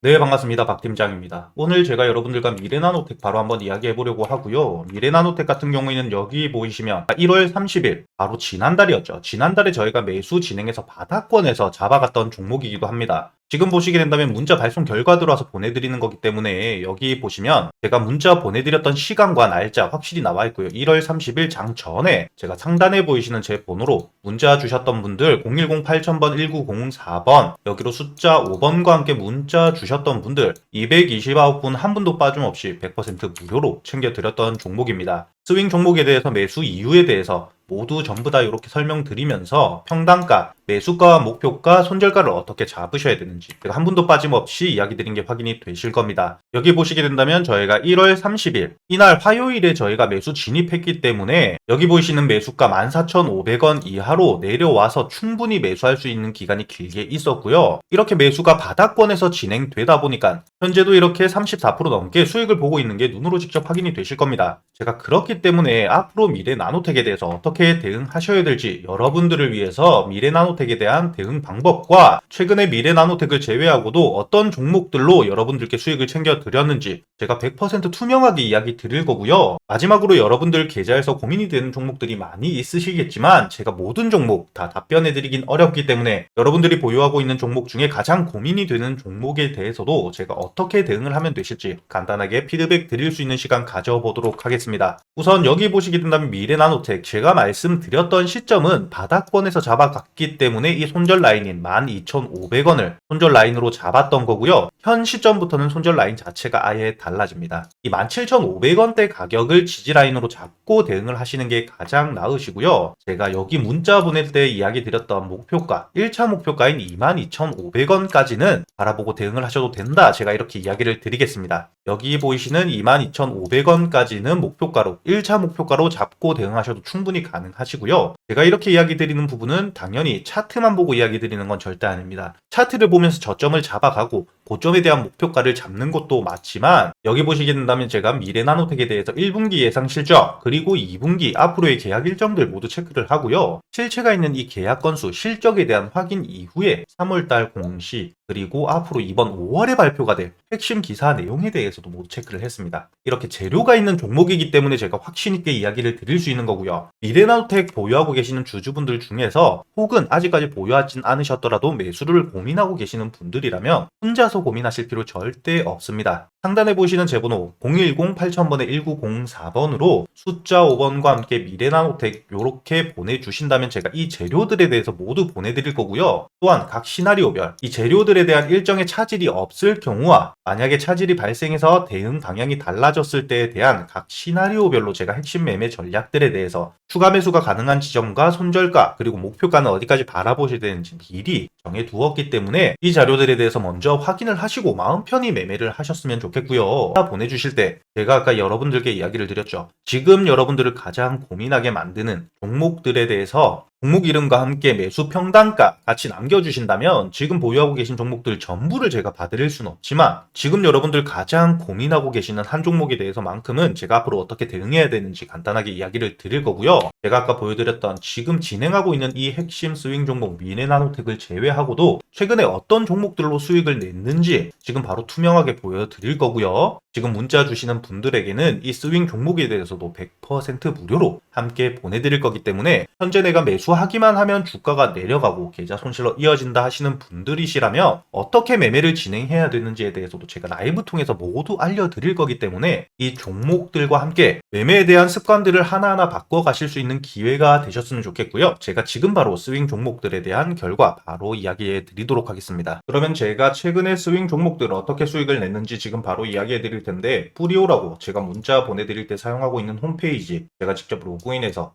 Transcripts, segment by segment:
네, 반갑습니다. 박 팀장입니다. 오늘 제가 여러분들과 미래나노텍 바로 한번 이야기해 보려고 하고요. 미래나노텍 같은 경우에는 여기 보이시면 1월 30일, 바로 지난달이었죠. 지난달에 저희가 매수 진행해서 바닥권에서 잡아갔던 종목이기도 합니다. 지금 보시게 된다면 문자 발송 결과 들어와서 보내드리는 거기 때문에 여기 보시면 제가 문자 보내드렸던 시간과 날짜 확실히 나와 있고요. 1월 30일 장 전에 제가 상단에 보이시는 제 번호로 문자 주셨던 분들 010 8000번 1904번 여기로 숫자 5번과 함께 문자 주셨던 분들 229분 한 분도 빠짐없이 100% 무료로 챙겨드렸던 종목입니다. 스윙 종목에 대해서 매수 이유에 대해서 모두 전부 다 이렇게 설명드리면서 평단가, 매수가와 목표가, 손절가를 어떻게 잡으셔야 되는지 제가 한 분도 빠짐없이 이야기 드린 게 확인이 되실 겁니다. 여기 보시게 된다면 저희가 1월 30일 이날 화요일에 저희가 매수 진입했기 때문에 여기 보이시는 매수가 14,500원 이하로 내려와서 충분히 매수할 수 있는 기간이 길게 있었고요. 이렇게 매수가 바닥권에서 진행되다 보니까 현재도 이렇게 34% 넘게 수익을 보고 있는 게 눈으로 직접 확인이 되실 겁니다. 제가 그렇기 때문에 앞으로 미래 나노텍에 대해서 어떻게 대응하셔야 될지 여러분들을 위해서 미래 나노텍에 대한 대응 방법과 최근에 미래 나노텍을 제외하고도 어떤 종목들로 여러분들께 수익을 챙겨 드렸는지 제가 100% 투명하게 이야기 드릴 거고요. 마지막으로 여러분들 계좌에서 고민이 되는 종목들이 많이 있으시겠지만 제가 모든 종목 다 답변해 드리긴 어렵기 때문에 여러분들이 보유하고 있는 종목 중에 가장 고민이 되는 종목에 대해서도 제가 어떻게 대응을 하면 되실지 간단하게 피드백 드릴 수 있는 시간 가져보도록 하겠습니다. 우선 여기 보시게 된다면 미래나노텍 제가 말씀드렸던 시점은 바닥권에서 잡아갔기 때문에 이 손절 라인인 12,500원을 손절 라인으로 잡았던 거고요. 현 시점부터는 손절 라인 자체가 아예 달라집니다. 이 17,500원대 가격을 지지 라인으로 잡고 대응을 하시는 게 가장 나으시고요. 제가 여기 문자 보낼 때 이야기 드렸던 목표가 1차 목표가인 22,500원까지는 바라보고 대응을 하셔도 된다. 제가 이렇게 이야기를 드리겠습니다. 여기 보이시는 22,500원까지는 목표가로 1차 목표가로 잡고 대응하셔도 충분히 가능하시고요. 제가 이렇게 이야기 드리는 부분은 당연히 차트만 보고 이야기 드리는 건 절대 아닙니다. 차트를 보면서 저점을 잡아가고 고점에 대한 목표가를 잡는 것도 맞지만 여기 보시게 된다면 제가 미래 나노텍에 대해서 1분기 예상 실적 그리고 2분기 앞으로의 계약 일정들 모두 체크를 하고요. 실체가 있는 이 계약 건수 실적에 대한 확인 이후에 3월달 공시 그리고 앞으로 이번 5월에 발표가 될 핵심 기사 내용에 대해서도 모두 체크를 했습니다. 이렇게 재료가 있는 종목이기 때문에 제가 확신 있게 이야기를 드릴 수 있는 거고요. 미래나우텍 보유하고 계시는 주주분들 중에서 혹은 아직까지 보유하진 않으셨더라도 매수를 고민하고 계시는 분들이라면 혼자서 고민하실 필요 절대 없습니다. 상단에 보시는 제 번호 010-8000번에 1904번으로 숫자 5번과 함께 미래나노텍 이렇게 보내주신다면 제가 이 재료들에 대해서 모두 보내드릴 거고요. 또한 각 시나리오별 이 재료들에 대한 일정의 차질이 없을 경우와 만약에 차질이 발생해서 대응 방향이 달라졌을 때에 대한 각 시나리오별로 제가 핵심 매매 전략들에 대해서 추가 매수가 가능한 지점과 손절가 그리고 목표가는 어디까지 바라보셔야 되는지 미리 정해 두었기 때문에 이 자료들에 대해서 먼저 확인을 하시고 마음 편히 매매를 하셨으면 좋겠고요. 보내주실 때 제가 아까 여러분들께 이야기를 드렸죠. 지금 여러분들을 가장 고민하게 만드는 종목들에 대해서 종목 이름과 함께 매수 평단가 같이 남겨주신다면 지금 보유하고 계신 종목들 전부를 제가 봐드릴 수는 없지만 지금 여러분들 가장 고민하고 계시는 한 종목에 대해서만큼은 제가 앞으로 어떻게 대응해야 되는지 간단하게 이야기를 드릴 거고요. 제가 아까 보여드렸던 지금 진행하고 있는 이 핵심 스윙 종목 미네나노텍을 제외하고도 최근에 어떤 종목들로 수익을 냈는지 지금 바로 투명하게 보여드릴 거고요. 지금 문자 주시는 분들에게는 이 스윙 종목에 대해서도 100% 무료로 함께 보내드릴 거기 때문에 현재 내가 매수하기만 하면 주가가 내려가고 계좌 손실로 이어진다 하시는 분들이시라면 어떻게 매매를 진행해야 되는지에 대해서도 제가 라이브 통해서 모두 알려드릴 거기 때문에 이 종목들과 함께 매매에 대한 습관들을 하나하나 바꿔가실 수 있는 기회가 되셨으면 좋겠고요. 제가 지금 바로 스윙 종목들에 대한 결과 바로 이야기해 드리도록 하겠습니다. 그러면 제가 최근에 스윙 종목들 어떻게 수익을 냈는지 지금 바로 이야기해 드릴 텐데 뿌리오라고 제가 문자 보내드릴 때 사용하고 있는 홈페이지 제가 직접 로그인해서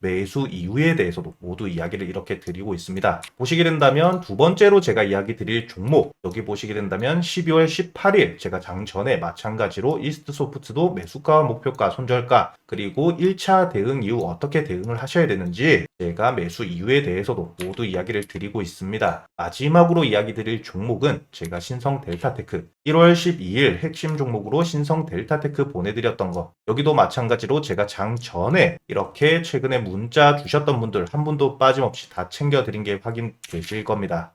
매수 이유에 대해서도 모두 이야기를 이렇게 드리고 있습니다. 보시게 된다면 두 번째로 제가 이야기 드릴 종목 여기 보시게 된다면 12월 18일 제가 장 전에 마찬가지로 이스트 소프트도 매수가 목표가 손절가 그리고 1차 대응 이후 어떻게 대응을 하셔야 되는지 제가 매수 이유에 대해서도 모두 이야기를 드리고 있습니다. 마지막으로 이야기 드릴 종목은 제가 신성 델타테크 1월 12일 핵심 종목으로 신성 델타테크 보내드렸던 거 여기도 마찬가지로 제가 장 전에 이렇게 최근에 문자 주셨던 분들 한 분도 빠짐없이 다 챙겨드린 게 확인되실 겁니다.